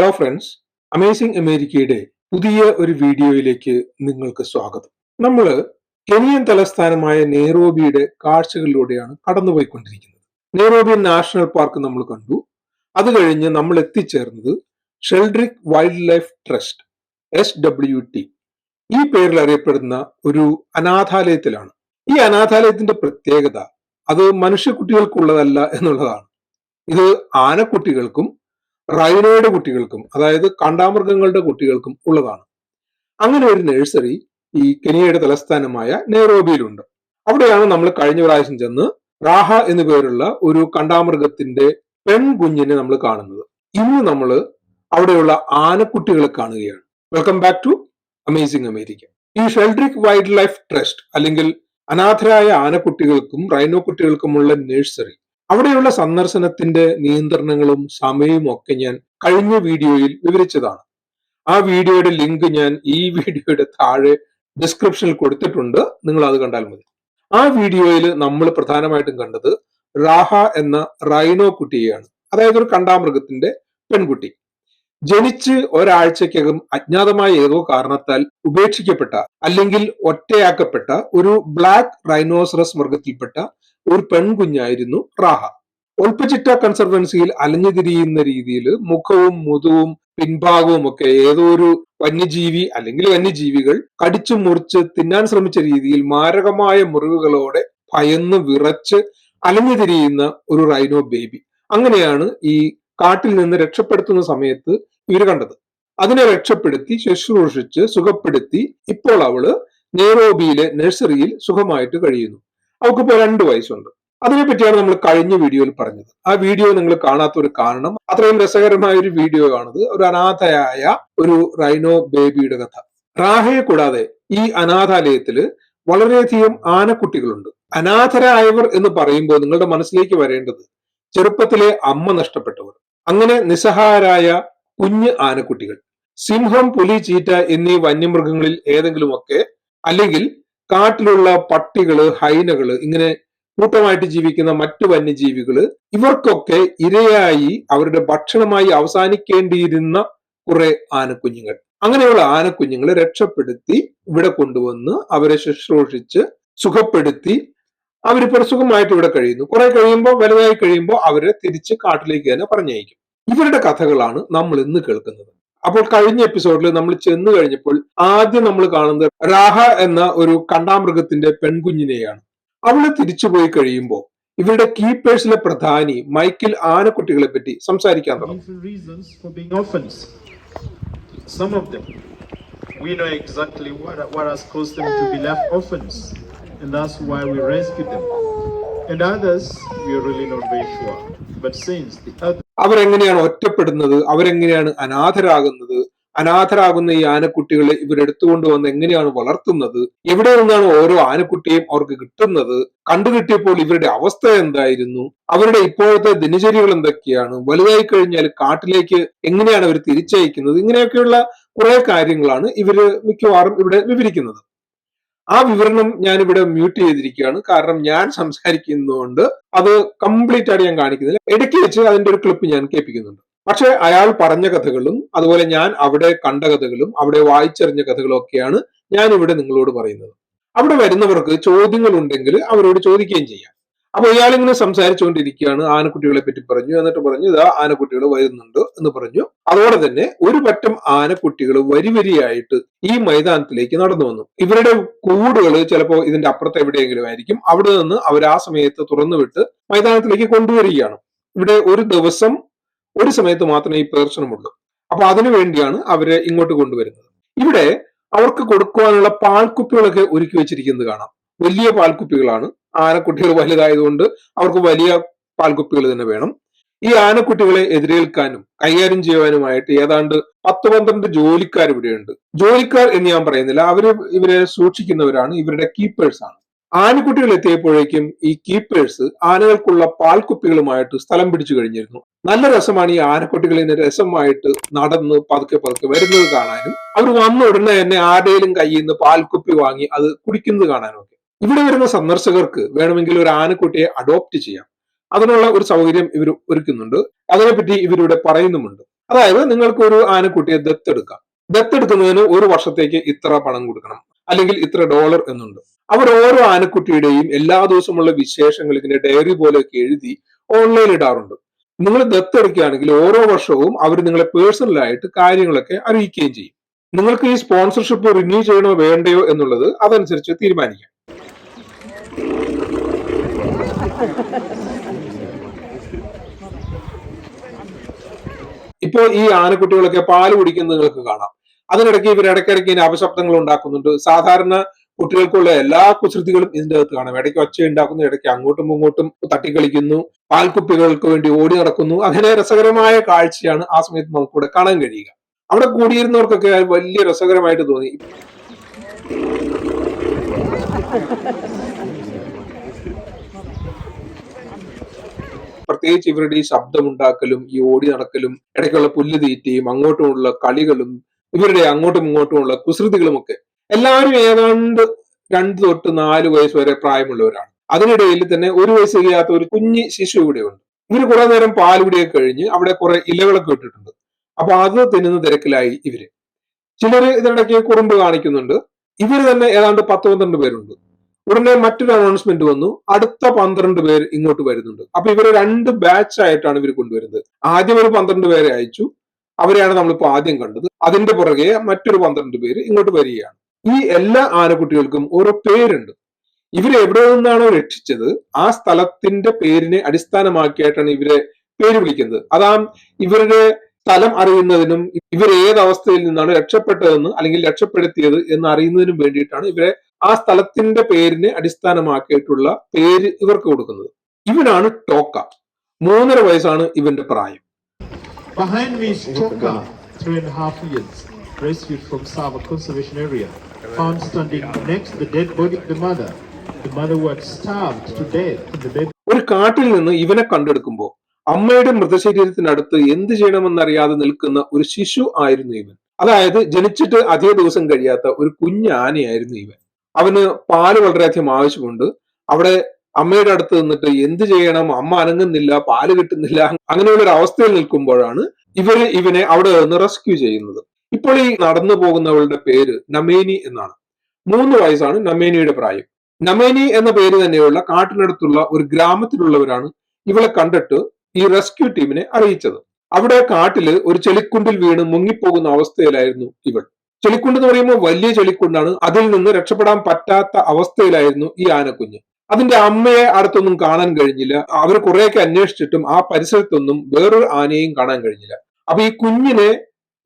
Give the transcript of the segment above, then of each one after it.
Hello friends amazing അമേരിക്കയുടെ പുതിയ ഒരു വീഡിയോയിലേക്ക് നിങ്ങൾക്ക് സ്വാഗതം. നമ്മൾ കെനിയൻ തലസ്ഥാനമായ നെയ്റോബിയുടെ കാഴ്ചകളിലൂടെയാണ് കടന്നുപോയിക്കൊണ്ടിരിക്കുന്നത്. നെയ്റോബി നാഷണൽ പാർക്ക് നമ്മൾ കണ്ടു. അത് കഴിഞ്ഞ് നമ്മൾ എത്തിച്ചേർന്നത് Sheldrick wildlife trust S W T. ഈ പേരിൽ അറിയപ്പെടുന്ന ഒരു അനാഥാലയത്തിലാണ്. ഈ അനാഥാലയത്തിന്റെ പ്രത്യേകത അത് മനുഷ്യക്കുട്ടികൾക്കുള്ളതല്ല എന്നുള്ളതാണ്. ഇത് ആനക്കുട്ടികൾക്കും റൈനോയുടെ കുട്ടികൾക്കും അതായത് കാണ്ടാമൃഗങ്ങളുടെ കുട്ടികൾക്കും ഉള്ളതാണ്. അങ്ങനെ ഒരു നഴ്സറി ഈ കെനിയയുടെ തലസ്ഥാനമായ നെയ്റോബിയിലുണ്ട് അവിടെയാണ് നമ്മൾ കഴിഞ്ഞ പ്രാവശ്യം ചെന്ന് റാഹ എന്നു പേരുള്ള ഒരു കണ്ടാമൃഗത്തിന്റെ പെൺകുഞ്ഞിനെ നമ്മൾ കാണുന്നത്. ഇന്ന് നമ്മൾ അവിടെയുള്ള ആനക്കുട്ടികളെ കാണുകയാണ്. Welcome back to amazing America ഈ ഷെൽഡ്രിക് വൈൽഡ് ലൈഫ് ട്രസ്റ്റ് അല്ലെങ്കിൽ അനാഥരായ ആനക്കുട്ടികൾക്കും റൈനോ കുട്ടികൾക്കുമുള്ള നഴ്സറി അവിടെയുള്ള സന്ദർശനത്തിന്റെ നിയന്ത്രണങ്ങളും സമയവും ഒക്കെ ഞാൻ കഴിഞ്ഞ വീഡിയോയിൽ വിവരിച്ചതാണ്. ആ വീഡിയോയുടെ ലിങ്ക് ഞാൻ ഈ വീഡിയോയുടെ താഴെ ഡിസ്ക്രിപ്ഷനിൽ കൊടുത്തിട്ടുണ്ട്. നിങ്ങൾ അത് കണ്ടാൽ മതി. ആ വീഡിയോയിൽ നമ്മൾ പ്രധാനമായിട്ടും കണ്ടത് റാഹ എന്ന റൈനോ കുട്ടിയെയാണ്. അതായത് ഒരു കണ്ടാമൃഗത്തിന്റെ പെൺകുട്ടി. ജനിച്ച് ഒരാഴ്ചക്കകം അജ്ഞാതമായ ഏതോ കാരണത്താൽ ഉപേക്ഷിക്കപ്പെട്ട അല്ലെങ്കിൽ ഒറ്റയാക്കപ്പെട്ട ഒരു ബ്ലാക്ക് റൈനോസറസ് വർഗത്തിൽപ്പെട്ട ഒരു പെൺകുഞ്ഞായിരുന്നു റാഹ. ഒൽപ്പച്ചിട്ട കൺസർവൻസിയിൽ അലഞ്ഞുതിരിയുന്ന രീതിയിൽ മുഖവും മുതുവും പിൻഭാഗവും ഒക്കെ ഏതോ ഒരു വന്യജീവി അല്ലെങ്കിൽ വന്യജീവികൾ കടിച്ചു മുറിച്ച് തിന്നാൻ ശ്രമിച്ച രീതിയിൽ മാരകമായ മുറിവുകളോടെ ഭയന്ന് വിറച്ച് അലഞ്ഞുതിരിയുന്ന ഒരു റൈനോ ബേബി അങ്ങനെയാണ് ഈ കാട്ടിൽ നിന്ന് രക്ഷപ്പെടുത്തുന്ന സമയത്ത് ഇവർ കണ്ടത്. അതിനെ രക്ഷപ്പെടുത്തി ശുശ്രൂഷിച്ച് സുഖപ്പെടുത്തി ഇപ്പോൾ അവൾ നെയ്റോബിയിലെ നഴ്സറിയിൽ സുഖമായിട്ട് കഴിയുന്നു. അവൾക്കിപ്പോ രണ്ട് വയസ്സുണ്ട്. അതിനെപ്പറ്റിയാണ് നമ്മൾ കഴിഞ്ഞ വീഡിയോയിൽ പറഞ്ഞത്. ആ വീഡിയോ നിങ്ങൾ കാണാത്ത ഒരു കാരണം അത്രയും രസകരമായ ഒരു വീഡിയോ ആണത്. ഒരു അനാഥയായ ഒരു റൈനോ ബേബിയുടെ കഥ. റാഹയെ കൂടാതെ ഈ അനാഥാലയത്തിൽ വളരെയധികം ആനക്കുട്ടികളുണ്ട്. അനാഥരായവർ എന്ന് പറയുമ്പോൾ നിങ്ങളുടെ മനസ്സിലേക്ക് വരേണ്ടത് ചെറുപ്പത്തിലെ അമ്മ നഷ്ടപ്പെട്ടവർ അങ്ങനെ നിസ്സഹായരായ കുഞ്ഞ് ആനക്കുട്ടികൾ. സിംഹം പുലി ചീറ്റ എന്നീ വന്യമൃഗങ്ങളിൽ ഏതെങ്കിലുമൊക്കെ അല്ലെങ്കിൽ കാട്ടിലുള്ള പട്ടികൾ ഹൈനകൾ ഇങ്ങനെ കൂട്ടമായിട്ട് ജീവിക്കുന്ന മറ്റു വന്യജീവികൾ ഇവർക്കൊക്കെ ഇരയായി അവരുടെ ഭക്ഷണമായി അവസാനിക്കേണ്ടിയിരുന്ന കുറെ ആനക്കുഞ്ഞുങ്ങൾ. അങ്ങനെയുള്ള ആനക്കുഞ്ഞുങ്ങളെ രക്ഷപ്പെടുത്തി ഇവിടെ കൊണ്ടുവന്ന് അവരെ ശുശ്രൂഷിച്ച് സുഖപ്പെടുത്തി അവരിപ്പോൾ സുഖമായിട്ട് ഇവിടെ കഴിയുന്നു. കുറെ കഴിയുമ്പോൾ വലുതായി കഴിയുമ്പോൾ അവരെ തിരിച്ച് കാട്ടിലേക്ക് തന്നെ പറഞ്ഞയക്കും. ഇവരുടെ കഥകളാണ് നമ്മൾ ഇന്ന് കേൾക്കുന്നത്. അപ്പോൾ കഴിഞ്ഞ എപ്പിസോഡിൽ നമ്മൾ ചെന്ന് കഴിഞ്ഞപ്പോൾ ആദ്യം നമ്മൾ കാണുന്നത് രാഹ എന്ന ഒരു കണ്ടാമൃഗത്തിന്റെ പെൺകുഞ്ഞിനെയാണ് അവൾ തിരിച്ചുപോയി കഴിയുമ്പോൾ ഇവരുടെ കീപ്പേഴ്സിലെ പ്രധാനി മൈക്കിൾ ആനക്കുട്ടികളെ പറ്റി സംസാരിക്കാൻ തുടങ്ങും we know exactly what, what has caused them to be left orphans, and that's why we rescued them. And others, we are really not very sure. But since the other അവരെങ്ങനെയാണ് ഒറ്റപ്പെടുന്നത്? അവരെങ്ങനെയാണ് അനാഥരാകുന്നത്? അനാഥരാകുന്ന ഈ ആനക്കുട്ടികളെ ഇവരെടുത്തുകൊണ്ട് വന്ന് എങ്ങനെയാണ് വളർത്തുന്നത്? എവിടെ നിന്നാണ് ഓരോ ആനക്കുട്ടിയും അവർക്ക് കിട്ടുന്നത്? കണ്ടുകിട്ടിയപ്പോൾ ഇവരുടെ അവസ്ഥ എന്തായിരുന്നു? അവരുടെ ഇപ്പോഴത്തെ ദിനചര്യകൾ എന്തൊക്കെയാണ്? വലുതായി കഴിഞ്ഞാൽ കാട്ടിലേക്ക് എങ്ങനെയാണ് അവർ തിരിച്ചയക്കുന്നത്? ഇങ്ങനെയൊക്കെയുള്ള കുറെ കാര്യങ്ങളാണ് ഇവർ മിക്കവാറും ഇവിടെ വിവരിക്കുന്നത്. ആ വിവരണം ഞാൻ ഇവിടെ മ്യൂട്ട് ചെയ്തിരിക്കുകയാണ്. കാരണം ഞാൻ സംസാരിക്കുന്നതുകൊണ്ട് അത് കംപ്ലീറ്റ് ആയിട്ട് ഞാൻ കാണിക്കുന്നില്ല. ഇടയ്ക്ക് വെച്ച് അതിന്റെ ഒരു ക്ലിപ്പ് ഞാൻ കേൾപ്പിക്കുന്നുണ്ട്. പക്ഷെ അയാൾ പറഞ്ഞ കഥകളും അതുപോലെ ഞാൻ അവിടെ കണ്ട കഥകളും അവിടെ വായിച്ചറിഞ്ഞ കഥകളും ഒക്കെയാണ് ഞാൻ ഇവിടെ നിങ്ങളോട് പറയുന്നത്. അവിടെ വരുന്നവർക്ക് ചോദ്യങ്ങൾ ഉണ്ടെങ്കിൽ അവരോട് ചോദിക്കുകയും ചെയ്യാം. അപ്പൊ ഇയാളിങ്ങനെ സംസാരിച്ചുകൊണ്ടിരിക്കുകയാണ്. ആനക്കുട്ടികളെ പറ്റി പറഞ്ഞു. എന്നിട്ട് പറഞ്ഞു ഇതാ ആനക്കുട്ടികൾ വരുന്നുണ്ട് എന്ന് പറഞ്ഞു. അതോടെ തന്നെ ഒരു പറ്റം ആനക്കുട്ടികൾ വരിവരിയായിട്ട് ഈ മൈതാനത്തിലേക്ക് നടന്നു വന്നു. ഇവരുടെ കൂടുകൾ ചിലപ്പോൾ ഇതിന്റെ അപ്പുറത്ത് എവിടെയെങ്കിലും ആയിരിക്കും. അവിടെ നിന്ന് അവർ ആ സമയത്ത് തുറന്നു വിട്ട് മൈതാനത്തിലേക്ക് കൊണ്ടുവരികയാണ്. ഇവിടെ ഒരു ദിവസം ഒരു സമയത്ത് മാത്രമേ ഈ പ്രദർശനമുള്ളൂ. അപ്പൊ അതിനു വേണ്ടിയാണ് അവരെ ഇങ്ങോട്ട് കൊണ്ടുവരുന്നത്. ഇവിടെ അവർക്ക് കൊടുക്കുവാനുള്ള പാൽക്കുപ്പികളൊക്കെ ഒരുക്കി വെച്ചിരിക്കുന്നത് കാണാം. വലിയ പാൽക്കുപ്പികളാണ്. ആനക്കുട്ടികൾ വലുതായതുകൊണ്ട് അവർക്ക് വലിയ പാൽകുപ്പികൾ തന്നെ വേണം. ഈ ആനക്കുട്ടികളെ എതിരേൽക്കാനും കൈകാര്യം ചെയ്യുവാനുമായിട്ട് ഏതാണ്ട് പത്ത് പന്ത്രണ്ട് ജോലിക്കാർ ഇവിടെയുണ്ട്. ജോലിക്കാർ എന്ന് ഞാൻ പറയുന്നില്ല അവർ ഇവരെ സൂക്ഷിക്കുന്നവരാണ് ഇവരുടെ കീപ്പേഴ്സ് ആണ്. ആനക്കുട്ടികൾ എത്തിയപ്പോഴേക്കും ഈ കീപ്പേഴ്സ് ആനകൾക്കുള്ള പാൽകുപ്പികളുമായിട്ട് സ്ഥലം പിടിച്ചു കഴിഞ്ഞിരുന്നു. നല്ല രസമാണ് ഈ ആനക്കുട്ടികൾ ഇങ്ങനെ രസമായിട്ട് നടന്ന് പതുക്കെ പതുക്കെ വരുന്നത് കാണാനും. അവർ വന്ന ഉടനെ തന്നെ ആരുടെയും കയ്യിൽ നിന്ന് പാൽക്കുപ്പി വാങ്ങി അത് കുടിക്കുന്നത് കാണാനും ഒക്കെ ഇവിടെ വരുന്ന സന്ദർശകർക്ക് വേണമെങ്കിൽ ഒരു ആനക്കുട്ടിയെ അഡോപ്റ്റ് ചെയ്യാം. അതിനുള്ള ഒരു സൗകര്യം ഇവർ ഒരുക്കുന്നുണ്ട്. അതിനെപ്പറ്റി ഇവരിവിടെ പറയുന്നുമുണ്ട്. അതായത് നിങ്ങൾക്ക് ഒരു ആനക്കുട്ടിയെ ദത്തെടുക്കാം ദത്തെടുക്കുന്നതിന് ഒരു വർഷത്തേക്ക് ഇത്ര പണം കൊടുക്കണം. അല്ലെങ്കിൽ ഇത്ര ഡോളർ എന്നുണ്ട്. അവർ ഓരോ ആനക്കുട്ടിയുടെയും എല്ലാ ദിവസമുള്ള വിശേഷങ്ങൾ ഇതിന്റെ ഡയറി പോലെയൊക്കെ എഴുതി ഓൺലൈൻ ഇടാറുണ്ട്. നിങ്ങൾ ദത്തെടുക്കുകയാണെങ്കിൽ ഓരോ വർഷവും അവർ നിങ്ങളെ പേഴ്സണലായിട്ട് കാര്യങ്ങളൊക്കെ അറിയിക്കുകയും ചെയ്യും. നിങ്ങൾക്ക് ഈ സ്പോൺസർഷിപ്പ് റിന്യൂ ചെയ്യണോ വേണ്ടയോ എന്നുള്ളത് അതനുസരിച്ച് തീരുമാനിക്കാം. ഇപ്പോൾ ഈ ആനക്കുട്ടികളൊക്കെ പാൽ കുടിക്കുന്നത് നിങ്ങൾക്ക് കാണാം. അതിനിടയ്ക്ക് ഇവർ ഇടയ്ക്കിടയ്ക്ക് ഇതിന് അപശബ്ദങ്ങൾ ഉണ്ടാക്കുന്നുണ്ട്. സാധാരണ കുട്ടികൾക്കുള്ള എല്ലാ കുസൃതികളും ഇതിന്റെ അകത്ത് കാണാം. ഇടയ്ക്ക് ഒച്ച ഉണ്ടാക്കുന്നു ഇടയ്ക്ക് അങ്ങോട്ടും ഇങ്ങോട്ടും തട്ടിക്കളിക്കുന്നു പാൽക്കുപ്പികൾക്ക് വേണ്ടി ഓടി നടക്കുന്നു. അങ്ങനെ രസകരമായ കാഴ്ചയാണ് ആ സമയത്ത് നമുക്കിവിടെ കാണാൻ കഴിയുക. അവിടെ കൂടിയിരുന്നവർക്കൊക്കെ വലിയ രസകരമായിട്ട് തോന്നി. പ്രത്യേകിച്ച് ഇവരുടെ ഈ ശബ്ദമുണ്ടാക്കലും ഈ ഓടി നടക്കലും ഇടയ്ക്കുള്ള പുല്ല് തീറ്റയും അങ്ങോട്ടുമുള്ള കളികളും ഇവരുടെ അങ്ങോട്ടും ഇങ്ങോട്ടുമുള്ള കുസൃതികളും ഒക്കെ എല്ലാവരും ഏതാണ്ട് രണ്ട് തൊട്ട് നാല് വയസ്സ് വരെ പ്രായമുള്ളവരാണ്. അതിനിടയിൽ തന്നെ ഒരു വയസ്സ് കഴിയാത്ത ഒരു കുഞ്ഞ് ശിശു ഇവിടെ ഉണ്ട് ഇവർ കുറെ നേരം പാലുകുടിയൊക്കെ കഴിഞ്ഞ് അവിടെ കുറെ ഇലകളൊക്കെ ഇട്ടിട്ടുണ്ട്. അപ്പൊ അത് തിന്നുന്ന തിരക്കിലായി ഇവർ. ചിലര് ഇതിനിടയ്ക്ക് കുറുമ്പ് കാണിക്കുന്നുണ്ട്. ഇവർ തന്നെ ഏതാണ്ട് പത്ത് പന്ത്രണ്ട് പേരുണ്ട്. ഉടനെ മറ്റൊരു അനൗൺസ്മെന്റ് വന്നു. അടുത്ത പന്ത്രണ്ട് പേര് ഇങ്ങോട്ട് വരുന്നുണ്ട്. അപ്പൊ ഇവർ രണ്ട് ബാച്ച് ആയിട്ടാണ് ഇവർ കൊണ്ടുവരുന്നത്. ആദ്യം ഒരു പന്ത്രണ്ട് പേരെ അയച്ചു. അവരെയാണ് നമ്മളിപ്പോ ആദ്യം കണ്ടത്. അതിന്റെ പുറകെ മറ്റൊരു പന്ത്രണ്ട് പേര് ഇങ്ങോട്ട് വരികയാണ്. ഈ എല്ലാ ആനക്കുട്ടികൾക്കും ഓരോ പേരുണ്ട്. ഇവരെ എവിടെ നിന്നാണോ രക്ഷിച്ചത് ആ സ്ഥലത്തിന്റെ പേരിനെ അടിസ്ഥാനമാക്കിയിട്ടാണ് ഇവരെ പേര് വിളിക്കുന്നത്. അതാ ഇവരുടെ സ്ഥലം അറിയുന്നതിനും ഇവർ ഏത് അവസ്ഥയിൽ നിന്നാണ് രക്ഷപ്പെട്ടതെന്ന് അല്ലെങ്കിൽ രക്ഷപ്പെടുത്തിയത് എന്ന് അറിയുന്നതിനും വേണ്ടിയിട്ടാണ് ഇവരെ ആ സ്ഥലത്തിന്റെ പേരിനെ അടിസ്ഥാനമാക്കിയിട്ടുള്ള പേര് ഇവർക്ക് കൊടുക്കുന്നത്. ഇവനാണ് ടോക്ക. മൂന്നര വയസ്സാണ് ഇവന്റെ പ്രായം. Behind me is Choka, three and a half years, rescued from Sava Conservation Area, found standing next to the dead body of the mother. The mother was starved to death in the bed. ഒരു കാട്ടിൽ നിന്ന് ഇവനെ കണ്ടെടുക്കുമ്പോൾ അമ്മയുടെ മൃതശരീരത്തിനടുത്ത് എന്ത് ചെയ്യണമെന്നറിയാതെ നിൽക്കുന്ന ഒരു ശിശു ആയിരുന്നു ഇവൻ. അതായത് ജനിച്ചിട്ട് അധിക ദിവസം കഴിയാത്ത ഒരു കുഞ്ഞ് ആനയായിരുന്നു ഇവൻ. അവന് പാൽ വളരെയധികം ആവശ്യമുണ്ട്. അവിടെ അമ്മയുടെ അടുത്ത് നിന്നിട്ട് എന്ത് ചെയ്യണം? അമ്മ അനങ്ങുന്നില്ല പാൽ കിട്ടുന്നില്ല അങ്ങനെയുള്ള ഒരു അവസ്ഥയിൽ നിൽക്കുമ്പോഴാണ് ഇവർ ഇവനെ അവിടെ നിന്ന് റെസ്ക്യൂ ചെയ്യുന്നത്. ഇപ്പോൾ ഈ നടന്നു പോകുന്നവളുടെ പേര് നമേനി എന്നാണ്. മൂന്ന് വയസ്സാണ് നമേനിയുടെ പ്രായം. നമേനി എന്ന പേര് തന്നെയുള്ള കാട്ടിനടുത്തുള്ള ഒരു ഗ്രാമത്തിലുള്ളവരാണ് ഇവളെ കണ്ടിട്ട് ഈ റെസ്ക്യൂ ടീമിനെ അറിയിച്ചത്. അവിടെ കാട്ടിൽ ഒരു ചെളിക്കുണ്ടിൽ വീണ് മുങ്ങിപ്പോകുന്ന അവസ്ഥയിലായിരുന്നു ഇവൾ. ചെളിക്കുണ്ട് എന്ന് പറയുമ്പോൾ വലിയ ചെളിക്കുണ്ടാണ്. അതിൽ നിന്ന് രക്ഷപ്പെടാൻ പറ്റാത്ത അവസ്ഥയിലായിരുന്നു ഈ ആനക്കുഞ്ഞ്. അതിന്റെ അമ്മയെ അടുത്തൊന്നും കാണാൻ കഴിഞ്ഞില്ല. അവർ കുറെയൊക്കെ അന്വേഷിച്ചിട്ടും ആ പരിസരത്തൊന്നും വേറൊരു ആനയെയും കാണാൻ കഴിഞ്ഞില്ല. അപ്പൊ ഈ കുഞ്ഞിനെ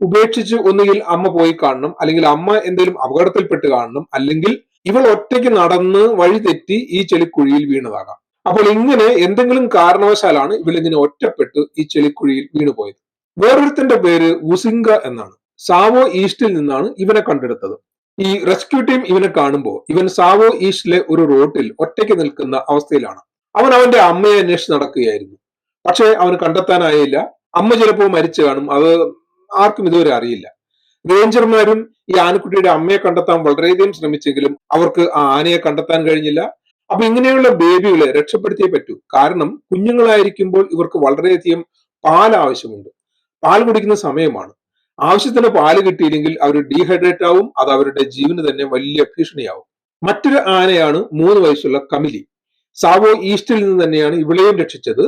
ഉപേക്ഷിച്ച് ഒന്നുകിൽ അമ്മ പോയി കാണണം അല്ലെങ്കിൽ അമ്മ എന്തെങ്കിലും അപകടത്തിൽപ്പെട്ട് കാണണം അല്ലെങ്കിൽ ഇവൾ ഒറ്റയ്ക്ക് നടന്ന് വഴി തെറ്റി ഈ ചെളിക്കുഴിയിൽ വീണതാകാം. അപ്പോൾ ഇങ്ങനെ എന്തെങ്കിലും കാരണവശാലാണ് ഇവൾ ഇങ്ങനെ ഒറ്റപ്പെട്ട് ഈ ചെളിക്കുഴിയിൽ വീണുപോയത്. വേറൊരുത്തന്റെ പേര് ഉസിംഗ എന്നാണ്. സാവോ ഈസ്റ്റിൽ നിന്നാണ് ഇവനെ കണ്ടെടുത്തത്. ഈ റെസ്ക്യൂ ടീം ഇവനെ കാണുമ്പോൾ ഇവൻ സാവോ ഈസ്റ്റിലെ ഒരു റോട്ടിൽ ഒറ്റയ്ക്ക് നിൽക്കുന്ന അവസ്ഥയിലാണ്. അവൻ അവന്റെ അമ്മയെ അന്വേഷിച്ച് നടക്കുകയായിരുന്നു. പക്ഷെ അവന് കണ്ടെത്താനായില്ല. അമ്മ ചിലപ്പോൾ മരിച്ചു കാണും. അത് ആർക്കും ഇതുവരെ അറിയില്ല. റേഞ്ചർമാരും ഈ ആനക്കുട്ടിയുടെ അമ്മയെ കണ്ടെത്താൻ വളരെയധികം ശ്രമിച്ചെങ്കിലും അവർക്ക് ആ ആനയെ കണ്ടെത്താൻ കഴിഞ്ഞില്ല. അപ്പൊ ഇങ്ങനെയുള്ള ബേബികളെ രക്ഷപ്പെടുത്തിയേ പറ്റൂ. കാരണം കുഞ്ഞുങ്ങളായിരിക്കുമ്പോൾ ഇവർക്ക് വളരെയധികം പാൽ ആവശ്യമുണ്ട്. പാൽ കുടിക്കുന്ന സമയമാണ്. ആവശ്യത്തിന് പാൽ കിട്ടിയില്ലെങ്കിൽ അവർ ഡീഹൈഡ്രേറ്റ് ആവും അത് അവരുടെ ജീവന് തന്നെ വലിയ ഭീഷണിയാവും മറ്റൊരു ആനയാണ് മൂന്ന് വയസ്സുള്ള കമിലി സാവോ ഈസ്റ്റിൽ നിന്ന് തന്നെയാണ് ഇവളെയും രക്ഷിച്ചത്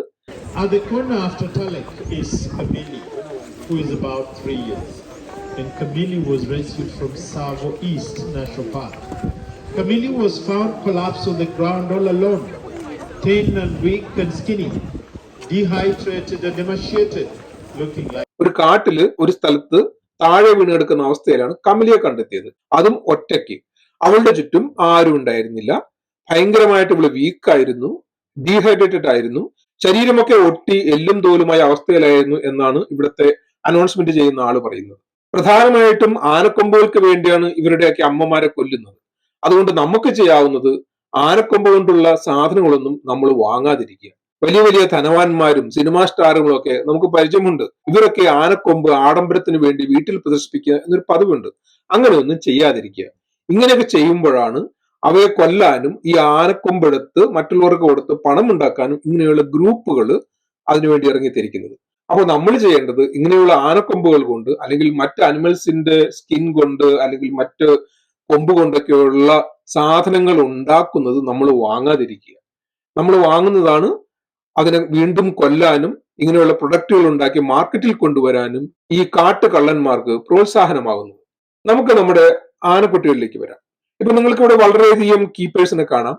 who is about three years. And Kamili was rescued from Savo East National Park. Kamili was found collapsed on the ground all alone, thin and weak and skinny, dehydrated and emaciated, looking like ഒരു കാട്ടിൽ ഒരു സ്ഥലത്ത് താഴെ വീണ് കിടക്കുന്ന അവസ്ഥയിലാണ് കമലിയെ കണ്ടെത്തിയത്. അതും ഒറ്റയ്ക്ക്. അവളുടെ ചുറ്റും ആരും ഉണ്ടായിരുന്നില്ല. ഭയങ്കരമായിട്ട് ഇവൾ വീക്കായിരുന്നു ഡീഹൈഡ്രേറ്റഡ് ആയിരുന്നു. ശരീരമൊക്കെ ഒട്ടി എല്ലും തോലുമായ അവസ്ഥയിലായിരുന്നു എന്നാണ് ഇവിടുത്തെ അനൗൺസ്മെന്റ് ചെയ്യുന്ന ആൾ പറയുന്നത്. പ്രധാനമായിട്ടും ആനക്കൊമ്പുകൾക്ക് വേണ്ടിയാണ് ഇവരുടെയൊക്കെ അമ്മമാരെ കൊല്ലുന്നത്. അതുകൊണ്ട് നമുക്ക് ചെയ്യാവുന്നത് ആനക്കൊമ്പ് കൊണ്ടുള്ള സാധനങ്ങളൊന്നും നമ്മൾ വാങ്ങാതിരിക്കുക. വലിയ വലിയ ധനവാന്മാരും സിനിമാ സ്റ്റാറുകളും ഒക്കെ നമുക്ക് പരിചയമുണ്ട്. ഇവരൊക്കെ ആനക്കൊമ്പ് ആഡംബരത്തിന് വേണ്ടി വീട്ടിൽ പ്രദർശിപ്പിക്കുക എന്നൊരു പതിവുണ്ട്. അങ്ങനെയൊന്നും ചെയ്യാതിരിക്കുക. ഇങ്ങനെയൊക്കെ ചെയ്യുമ്പോഴാണ് അവയെ കൊല്ലാനും ഈ ആനക്കൊമ്പെടുത്ത് മറ്റുള്ളവർക്ക് കൊടുത്ത് പണം ഉണ്ടാക്കാനും ഇങ്ങനെയുള്ള ഗ്രൂപ്പുകൾ അതിനുവേണ്ടി ഇറങ്ങിത്തിരിക്കുന്നത്. അപ്പോൾ നമ്മൾ ചെയ്യേണ്ടത് ഇങ്ങനെയുള്ള ആനക്കൊമ്പുകൾ കൊണ്ട് അല്ലെങ്കിൽ മറ്റ് അനിമൽസിന്റെ സ്കിൻ കൊണ്ട് അല്ലെങ്കിൽ മറ്റ് കൊമ്പ് കൊണ്ടൊക്കെയുള്ള സാധനങ്ങൾ ഉണ്ടാക്കുന്നത് നമ്മൾ വാങ്ങാതിരിക്കുക. നമ്മൾ വാങ്ങുന്നതാണ് അതിനെ വീണ്ടും കൊല്ലാനും ഇങ്ങനെയുള്ള പ്രൊഡക്റ്റുകൾ ഉണ്ടാക്കി മാർക്കറ്റിൽ കൊണ്ടുവരാനും ഈ കാട്ടു കള്ളന്മാർക്ക് പ്രോത്സാഹനമാകുന്നു നമുക്ക് നമ്മുടെ ആനക്കുട്ടികളിലേക്ക് വരാം. ഇപ്പൊ നിങ്ങൾക്ക് ഇവിടെ വളരെയധികം കീപ്പേഴ്സിനെ കാണാം.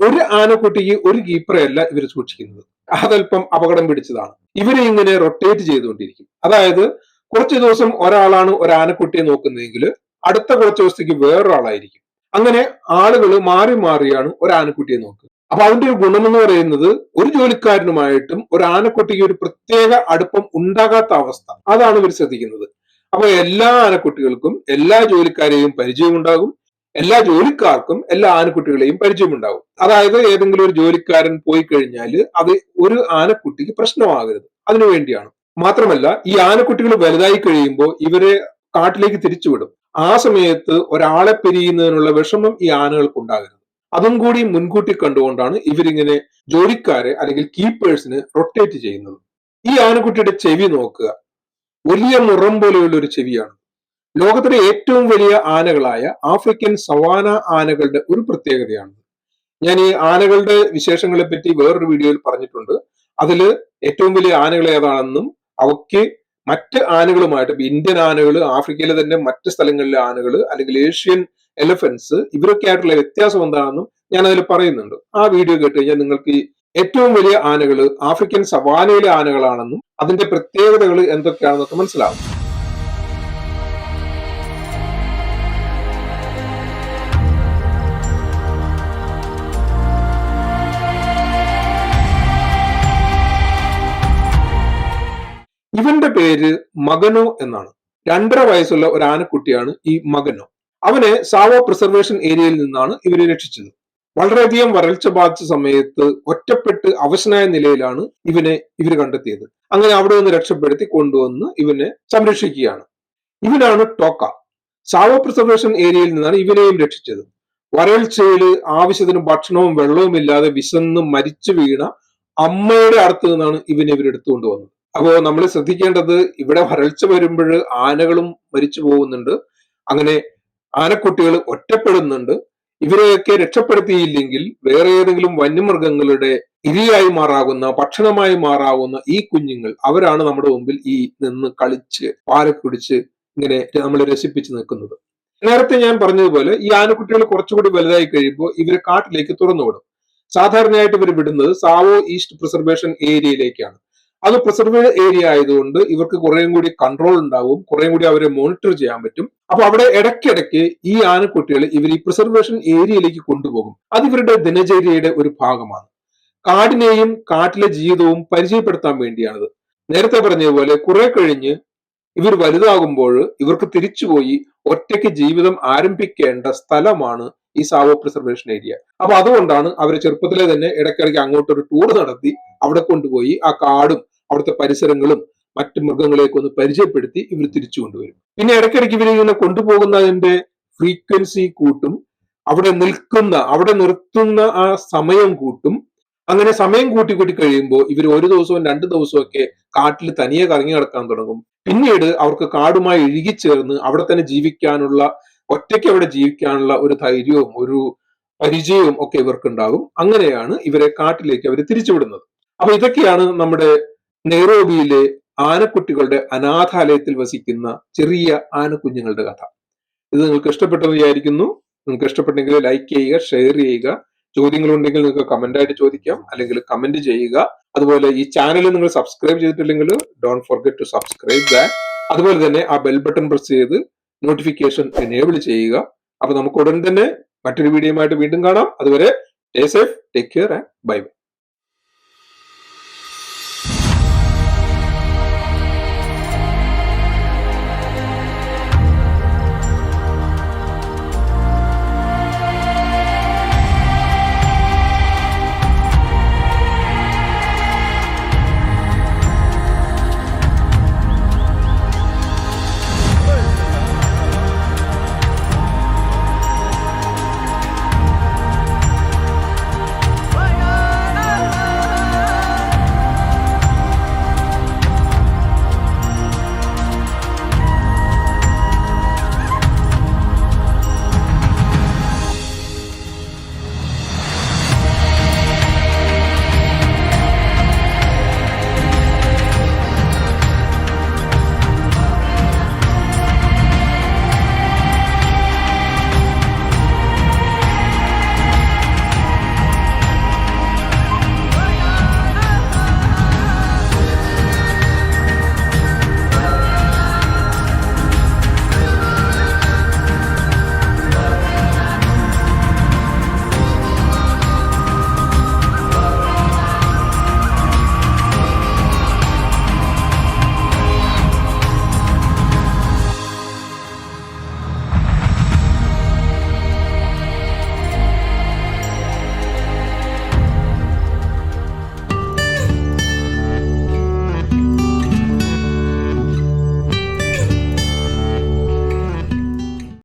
ഒരു ആനക്കുട്ടിക്ക് ഒരു കീപ്പറെ അല്ല ഇവർ സൂക്ഷിക്കുന്നത്. അതല്പം അപകടം പിടിച്ചതാണ്. ഇവരെ ഇങ്ങനെ റൊട്ടേറ്റ് ചെയ്തുകൊണ്ടിരിക്കും. അതായത് കുറച്ച് ദിവസം ഒരാളാണ് ഒരു ആനക്കുട്ടിയെ നോക്കുന്നതെങ്കിൽ അടുത്ത കുറച്ച് ദിവസത്തേക്ക് വേറൊരാളായിരിക്കും. അങ്ങനെ ആളുകൾ മാറി മാറിയാണ് ഒരു ആനക്കുട്ടിയെ നോക്കുക. അപ്പൊ അതിന്റെ ഒരു ഗുണമെന്ന് പറയുന്നത് ഒരു ജോലിക്കാരനുമായിട്ടും ഒരു ആനക്കുട്ടിക്ക് ഒരു പ്രത്യേക അടുപ്പം ഉണ്ടാകാത്ത അവസ്ഥ. അതാണ് ഇവർ ശ്രദ്ധിക്കുന്നത്. അപ്പൊ എല്ലാ ആനക്കുട്ടികൾക്കും എല്ലാ ജോലിക്കാരെയും പരിചയമുണ്ടാകും. എല്ലാ ജോലിക്കാർക്കും എല്ലാ ആനക്കുട്ടികളെയും പരിചയമുണ്ടാകും. അതായത് ഏതെങ്കിലും ഒരു ജോലിക്കാരൻ പോയി കഴിഞ്ഞാൽ അത് ഒരു ആനക്കുട്ടിക്ക് പ്രശ്നമാകരുത്. അതിനു വേണ്ടിയാണ്. മാത്രമല്ല ഈ ആനക്കുട്ടികൾ വലുതായി കഴിയുമ്പോൾ ഇവരെ കാട്ടിലേക്ക് തിരിച്ചുവിടും. ആ സമയത്ത് ഒരാളെ പിരിയുന്നതിനുള്ള വിഷമം ഈ ആനകൾക്ക് ഉണ്ടാകരുത് അതും കൂടി മുൻകൂട്ടി കണ്ടുകൊണ്ടാണ് ഇവരിങ്ങനെ ജോലിക്കാരെ അല്ലെങ്കിൽ കീപ്പേഴ്സിന് റൊട്ടേറ്റ് ചെയ്യുന്നത്. ഈ ആനക്കുട്ടിയുടെ ചെവി നോക്കുക. വലിയ മുറം പോലെയുള്ള ഒരു ചെവിയാണ്. ലോകത്തിലെ ഏറ്റവും വലിയ ആനകളായ ആഫ്രിക്കൻ സവാന ആനകളുടെ ഒരു പ്രത്യേകതയാണ്. ഞാൻ ഈ ആനകളുടെ വിശേഷങ്ങളെ പറ്റി വേറൊരു വീഡിയോയിൽ പറഞ്ഞിട്ടുണ്ട്. അതിൽ ഏറ്റവും വലിയ ആനകൾ ഏതാണെന്നും അവയ്ക്ക് മറ്റ് ആനകളുമായിട്ട് ഇന്ത്യൻ ആനകൾ ആഫ്രിക്കയിലെ തന്നെ മറ്റ് സ്ഥലങ്ങളിലെ ആനകൾ അല്ലെങ്കിൽ ഏഷ്യൻ എലഫൻസ് ഇവരൊക്കെ ആയിട്ടുള്ള വ്യത്യാസം എന്താണെന്നും ഞാൻ അതിൽ പറയുന്നുണ്ട്. ആ വീഡിയോ കേട്ട് കഴിഞ്ഞാൽ നിങ്ങൾക്ക് ഏറ്റവും വലിയ ആനകൾ ആഫ്രിക്കൻ സവാനയിലെ ആനകളാണെന്നും അതിന്റെ പ്രത്യേകതകൾ എന്തൊക്കെയാണെന്നൊക്കെ മനസ്സിലാവും. ഇവന്റെ പേര് മകനോ എന്നാണ്. രണ്ടര വയസ്സുള്ള ഒരു ആനക്കുട്ടിയാണ് ഈ മകനോ. അവനെ സാവോ പ്രിസർവേഷൻ ഏരിയയിൽ നിന്നാണ് ഇവരെ രക്ഷിച്ചത്. വളരെയധികം വരൾച്ച ബാധിച്ച സമയത്ത് ഒറ്റപ്പെട്ട് അവശനായ നിലയിലാണ് ഇവനെ ഇവർ കണ്ടെത്തിയത്. അങ്ങനെ അവിടെ നിന്ന് രക്ഷപ്പെടുത്തി കൊണ്ടുവന്ന് ഇവനെ സംരക്ഷിക്കുകയാണ്. ഇവനാണ് ടോക്ക. സാവോ പ്രിസർവേഷൻ ഏരിയയിൽ നിന്നാണ് ഇവനെയും രക്ഷിച്ചത്. വരൾച്ചയിൽ ആവശ്യത്തിന് ഭക്ഷണവും വെള്ളവും ഇല്ലാതെ വിശന്ന് മരിച്ചു വീണ അമ്മയുടെ അടുത്ത് നിന്നാണ് ഇവനെ ഇവരെടുത്തുകൊണ്ട് വന്നത്. അപ്പോ നമ്മൾ ശ്രദ്ധിക്കേണ്ടത് ഇവിടെ വരൾച്ച വരുമ്പോൾ ആനകളും മരിച്ചു പോകുന്നുണ്ട്. അങ്ങനെ ആനക്കുട്ടികൾ ഒറ്റപ്പെടുന്നുണ്ട്. ഇവരെയൊക്കെ രക്ഷപ്പെടുത്തിയില്ലെങ്കിൽ വേറെ ഏതെങ്കിലും വന്യമൃഗങ്ങളുടെ ഇരയായി മാറാകുന്ന ഭക്ഷണമായി മാറാവുന്ന ഈ കുഞ്ഞുങ്ങൾ അവരാണ് നമ്മുടെ മുമ്പിൽ ഈ നിന്ന് കളിച്ച് പാലൊക്കെ കുടിച്ച് ഇങ്ങനെ നമ്മളെ രസിപ്പിച്ച് നിൽക്കുന്നത്. നേരത്തെ ഞാൻ പറഞ്ഞതുപോലെ ഈ ആനക്കുട്ടികൾ കുറച്ചുകൂടി വലുതായി കഴിയുമ്പോൾ ഇവരെ കാട്ടിലേക്ക് തുറന്നുവിടും. സാധാരണയായിട്ട് ഇവർ വിടുന്നത് സാവോ ഈസ്റ്റ് പ്രിസർവേഷൻ ഏരിയയിലേക്കാണ്. അത് പ്രിസർവേഡ് ഏരിയ ആയതുകൊണ്ട് ഇവർക്ക് കുറേയും കൂടി കൺട്രോൾ ഉണ്ടാവും കുറേയും കൂടി അവരെ മോണിറ്റർ ചെയ്യാൻ പറ്റും. അപ്പൊ അവിടെ ഇടയ്ക്കിടയ്ക്ക് ഈ ആനക്കുട്ടികൾ ഇവർ ഈ പ്രിസർവേഷൻ ഏരിയയിലേക്ക് കൊണ്ടുപോകും. അത് ഇവരുടെ ദിനചര്യയുടെ ഒരു ഭാഗമാണ്. കാടിനെയും കാട്ടിലെ ജീവിതവും പരിചയപ്പെടുത്താൻ വേണ്ടിയാണിത്. നേരത്തെ പറഞ്ഞതുപോലെ കുറെ കഴിഞ്ഞ് ഇവർ വലുതാകുമ്പോൾ ഇവർക്ക് തിരിച്ചുപോയി ഒറ്റയ്ക്ക് ജീവിതം ആരംഭിക്കേണ്ട സ്ഥലമാണ് ഈ സാവോ പ്രിസർവേഷൻ ഏരിയ അപ്പൊ അതുകൊണ്ടാണ് അവർ ചെറുപ്പത്തിലെ തന്നെ ഇടയ്ക്കിടയ്ക്ക് അങ്ങോട്ടൊരു ടൂർ നടത്തി അവിടെ കൊണ്ടുപോയി ആ കാടും അവിടുത്തെ പരിസരങ്ങളും മറ്റ് മൃഗങ്ങളെയൊക്കെ ഒന്ന് പരിചയപ്പെടുത്തി ഇവർ തിരിച്ചു കൊണ്ടുവരും. പിന്നെ ഇടയ്ക്കിടയ്ക്ക് ഇവർ ഇങ്ങനെ കൊണ്ടുപോകുന്നതിന്റെ ഫ്രീക്വൻസി കൂട്ടും അവിടെ നിൽക്കുന്ന അവിടെ നിർത്തുന്ന ആ സമയം കൂട്ടും. അങ്ങനെ സമയം കൂട്ടി കൂട്ടി കഴിയുമ്പോൾ ഇവർ ഒരു ദിവസവും രണ്ട് ദിവസവും ഒക്കെ കാട്ടിൽ തനിയെ കറങ്ങി നടക്കാൻ തുടങ്ങും. പിന്നീട് അവർക്ക് കാടുമായി ഇഴുകിച്ചേർന്ന് അവിടെ തന്നെ ജീവിക്കാനുള്ള ഒറ്റയ്ക്ക് അവിടെ ജീവിക്കാനുള്ള ഒരു ധൈര്യവും ഒരു പരിചയവും ഒക്കെ ഇവർക്കുണ്ടാകും. അങ്ങനെയാണ് ഇവരെ കാട്ടിലേക്ക് അവർ തിരിച്ചുവിടുന്നത്. അപ്പൊ ഇതൊക്കെയാണ് നമ്മുടെ നെയ്റോബിയിലെ ആനക്കുട്ടികളുടെ അനാഥാലയത്തിൽ വസിക്കുന്ന ചെറിയ ആനക്കുഞ്ഞുങ്ങളുടെ കഥ. ഇത് നിങ്ങൾക്ക് ഇഷ്ടപ്പെട്ടെന്ന് വിചാരിക്കുന്നു. നിങ്ങൾക്ക് ഇഷ്ടപ്പെട്ടെങ്കിൽ ലൈക്ക് ചെയ്യുക ഷെയർ ചെയ്യുക. ചോദ്യങ്ങളുണ്ടെങ്കിൽ നിങ്ങൾക്ക് കമന്റ് ആയിട്ട് ചോദിക്കാം. അല്ലെങ്കിൽ കമന്റ് ചെയ്യുക. അതുപോലെ ഈ ചാനൽ നിങ്ങൾ സബ്സ്ക്രൈബ് ചെയ്തിട്ടില്ലെങ്കിൽ don't forget to subscribe that അതുപോലെ തന്നെ ആ ബെൽ ബട്ടൺ പ്രസ് ചെയ്ത് നോട്ടിഫിക്കേഷൻ എനേബിൾ ചെയ്യുക. അപ്പൊ നമുക്ക് ഉടൻ തന്നെ മറ്റൊരു വീഡിയോയുമായിട്ട് വീണ്ടും കാണാം. അതുവരെ stay safe take care and bye bye